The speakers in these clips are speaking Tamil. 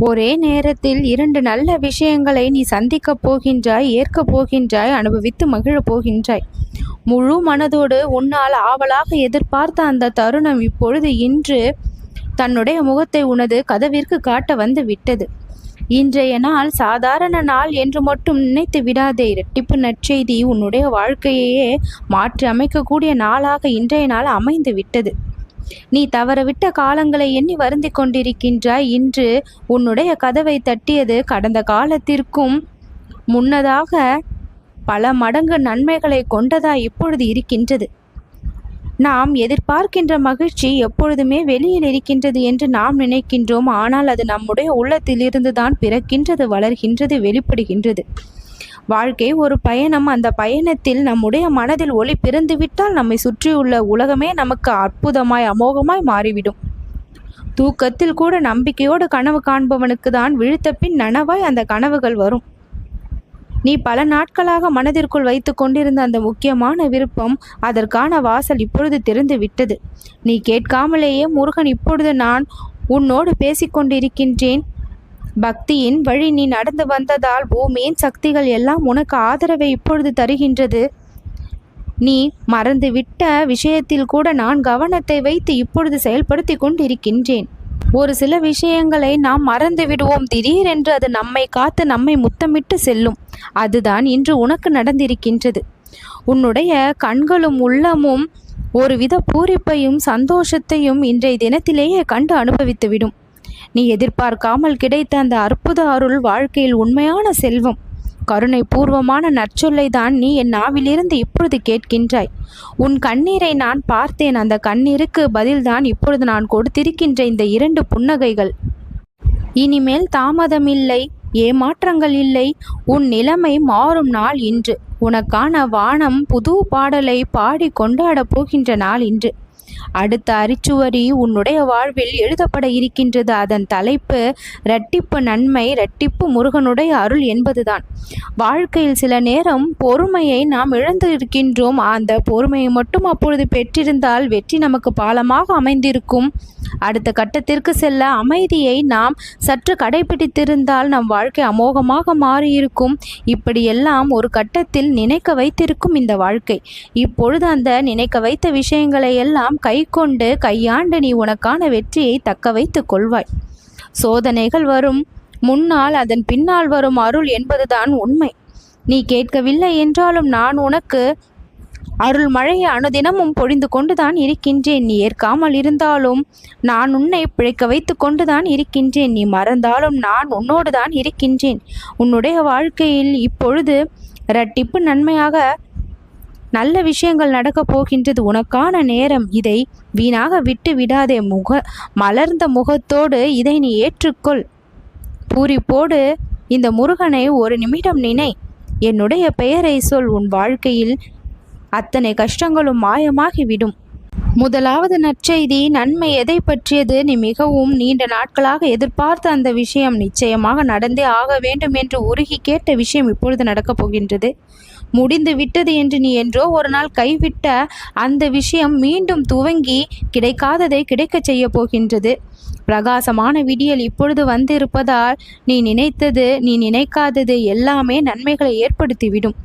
ஒரே நேரத்தில் இரண்டு நல்ல விஷயங்களை நீ சந்திக்கப் போகின்றாய் ஏற்கப் போகின்றாய் அனுபவித்து மகிழப் போகின்றாய். முழு மனதோடு உன்னால் ஆவலாக எதிர்பார்த்த அந்த தருணம் இப்பொழுது இன்று தன்னுடைய முகத்தை உனது கதவிற்கு காட்ட வந்து விட்டது. இன்றைய நாள் சாதாரண நாள் என்று மட்டும் நினைத்து விடாதே இரட்டிப்பு நற்செய்தி உன்னுடைய வாழ்க்கையையே மாற்றி அமைக்கக்கூடிய நாளாக இன்றைய நாள் அமைந்து விட்டது. நீ தவறவிட்ட காலங்களை எண்ணி வருந்தி கொண்டிருக்கின்றாய் இன்று உன்னுடைய கதவை தட்டியது கடந்த காலத்திற்கும் முன்னதாக பல மடங்கு நன்மைகளை கொண்டதாய் இப்பொழுது இருக்கின்றது. நாம் எதிர்பார்க்கின்ற மகிழ்ச்சி எப்பொழுதுமே வெளியில் இருக்கின்றது என்று நாம் நினைக்கின்றோம். ஆனால் அது நம்முடைய உள்ளத்திலிருந்து தான் பிறக்கின்றது வளர்கின்றது வெளிப்படுகின்றது. வாழ்க்கை ஒரு பயணம். அந்த பயணத்தில் நம்முடைய மனதில் ஒளி பிறந்துவிட்டால் நம்மை சுற்றியுள்ள உலகமே நமக்கு அற்புதமாய் அமோகமாய் மாறிவிடும். தூக்கத்தில் கூட நம்பிக்கையோடு கனவு காண்பவனுக்கு தான் விழுத்த பின் நனவாய் அந்த கனவுகள் வரும். நீ பல நாட்களாக மனதிற்குள் வைத்து கொண்டிருந்த அந்த முக்கியமான விருப்பம் அதற்கான வாசல் இப்பொழுது திறந்து விட்டது. நீ கேட்காமலேயே முருகன் இப்பொழுது நான் உன்னோடு பேசிக்கொண்டிருக்கின்றேன் பக்தியின் வழி நீ நடந்து வந்ததால் பூமியின் சக்திகள் எல்லாம் உனக்கு ஆதரவை இப்பொழுது தருகின்றது. நீ மறந்துவிட்ட விஷயத்தில் கூட நான் கவனத்தை வைத்து இப்பொழுது செயல்படுத்தி கொண்டிருக்கின்றேன். ஒரு சில விஷயங்களை நாம் மறந்து விடுவோம். திடீரென்று அது நம்மை காத்து நம்மை முத்தமிட்டு செல்லும். அதுதான் இன்று உனக்கு நடந்திருக்கின்றது. உன்னுடைய கண்களும் உள்ளமும் ஒருவித பூரிப்பையும் சந்தோஷத்தையும் இன்றைய தினத்திலேயே கண்டு அனுபவித்துவிடும். நீ எதிர்பார்க்காமல் கிடைத்த அந்த அற்புத அருள் வாழ்க்கையில் உண்மையான செல்வம். கருணை பூர்வமான நற்சொல்லை தான் நீ என் நாவிலிருந்து இப்பொழுது கேட்கின்றாய். உன் கண்ணீரை நான் பார்த்தேன். அந்த கண்ணீருக்கு பதில்தான் இப்பொழுது நான் கொடுத்திருக்கின்ற இந்த இரண்டு புன்னகைகள். இனிமேல் தாமதமில்லை ஏமாற்றங்கள் இல்லை உன் நிலைமை மாறும் நாள் இன்று. உனக்கான வானம் புது பாடலை பாடி கொண்டாடப் போகின்ற நாள் இன்று. அடுத்த அரிச்சுவரி உன்னுடைய வாழ்வில் எழுதப்பட இருக்கின்றது. அதன் தலைப்பு இரட்டிப்பு நன்மை இரட்டிப்பு முருகனுடைய அருள் என்பதுதான். வாழ்க்கையில் சில நேரம் பொறுமையை நாம் இழந்து இருக்கின்றோம். அந்த பொறுமையை மட்டும் அப்பொழுது பெற்றிருந்தால் வெற்றி நமக்கு பாலமாக அமைந்திருக்கும். அடுத்த கட்டத்திற்கு செல்ல அமைதியை நாம் சற்று கடைபிடித்திருந்தால் நம் வாழ்க்கை அமோகமாக மாறியிருக்கும். இப்படியெல்லாம் ஒரு கட்டத்தில் நினைக்க வைத்திருக்கும் இந்த வாழ்க்கை. இப்பொழுது அந்த நினைக்க வைத்த விஷயங்களை எல்லாம் கை கொண்டு கையாண்டு நீ உனக்கான வெற்றியை தக்க வைத்து கொள்வாய். சோதனைகள் வரும். முன்னால் அதன் பின்னால் வரும் அருள் என்பதுதான் உண்மை. நீ கேட்கவில்லை என்றாலும் நான் உனக்கு அருள் மழையை அனுதினமும் பொழிந்து கொண்டுதான் இருக்கின்றேன். நீ ஏற்காமல் இருந்தாலும் நான் உன்னை பிழைக்க வைத்து கொண்டுதான் இருக்கின்றேன். நீ மறந்தாலும் நான் உன்னோடு தான் இருக்கின்றேன். உன்னுடைய வாழ்க்கையில் இப்பொழுது இரட்டிப்பு நன்மையாக நல்ல விஷயங்கள் நடக்கப் போகின்றது. உனக்கான நேரம் இதை வீணாக விட்டு விடாதே. முக மலர்ந்த முகத்தோடு இதை நீ ஏற்றுக்கொள். பூரிப்போடு இந்த முருகனை ஒரு நிமிடம் நினை. என்னுடைய பெயரை சொல். உன் வாழ்க்கையில் அத்தனை கஷ்டங்களும் மாயமாகிவிடும். முதலாவது நற்செய்தி நன்மை எதை பற்றியது? நீ மிகவும் நீண்ட நாட்களாக எதிர்பார்த்த அந்த விஷயம். நிச்சயமாக நடந்தே ஆக வேண்டும் என்று உருகி கேட்ட விஷயம் இப்பொழுது நடக்கப் போகின்றது. முடிந்து விட்டது என்று நீ என்றோ ஒரு நாள் கைவிட்ட அந்த விஷயம் மீண்டும் துவங்கி கிடைக்காததை கிடைக்கச் செய்ய போகின்றது. பிரகாசமான விடியல் இப்பொழுது வந்திருப்பதால் நீ நினைத்தது நீ நினைக்காதது எல்லாமே நன்மைகளை ஏற்படுத்திவிடும்.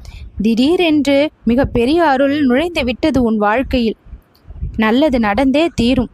திடீரென்று மிக பெரிய அருள் நுழைந்து விட்டது உன் வாழ்க்கையில். நல்லது நடந்தே தீரும்.